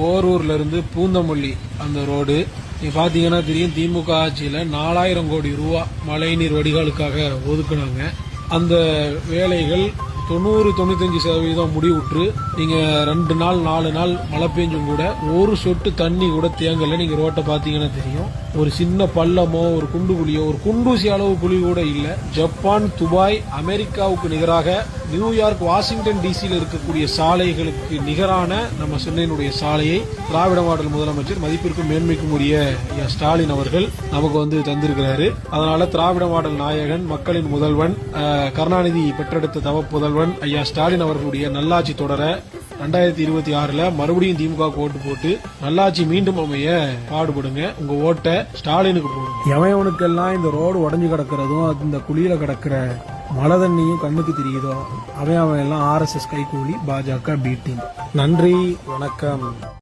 போரூர்லேருந்து பூந்தமல்லி அந்த ரோடு. நீங்கள் பார்த்தீங்கன்னா தெரியும் திமுக ஆட்சியில் நாலாயிரம் கோடி ரூபா மழைநீர் வடிகாலுக்காக ஒதுக்குனாங்க. அந்த வேலைகள் தொண்ணூறு தொண்ணூத்தஞ்சு சதவீதம் முடிவுற்று நீங்க ரெண்டு நாள் நாலு நாள் மழை பெஞ்சும் கூட ஒரு சொட்டு தண்ணி கூட தேங்கல. நீங்க ரோட்டை பாத்தீங்கன்னா தெரியும். ஒரு சின்ன பள்ளமோ ஒரு குண்டு குழியோ ஒரு குண்டூசி அளவு குழி கூட இல்ல. ஜப்பான் துபாய் அமெரிக்காவுக்கு நிகராக நியூயார்க் வாஷிங்டன் டிசியில் இருக்கக்கூடிய சாலைகளுக்கு நிகரான நம்ம சென்னையினுடைய சாலையை திராவிட மாடல் முதலமைச்சர் மதிப்பிற்கும் மேன்மைக்கும் உரிய ஸ்டாலின் அவர்கள் நமக்கு வந்து தந்திருக்கிறாரு. அதனால திராவிட மாடல் நாயகன் மக்களின் முதல்வன் கருணாநிதி பெற்றெடுத்த தவ புதல்வன் ஐயா ஸ்டாலின் அவர்களுடைய நல்லாட்சி தொடர ரெண்டாயிரத்தி இருபத்தி ஆறுல மறுபடியும் திமுக ஓட்டு போட்டு நல்லாட்சி மீண்டும் அமைய பாடுபடுங்க. உங்க ஓட்டை ஸ்டாலினுக்கு போடுங்க. எவனுக்கெல்லாம் இந்த ரோடு உடஞ்சு கிடக்கிறதும் அது இந்த குழியில கிடக்கிற மழை தண்ணியும் கண்ணுக்கு தெரியுதோ? அவன் அவன் எல்லாம் ஆர்எஸ்எஸ் கைகூலி பாஜக பீட்டிங் நன்றி வணக்கம்.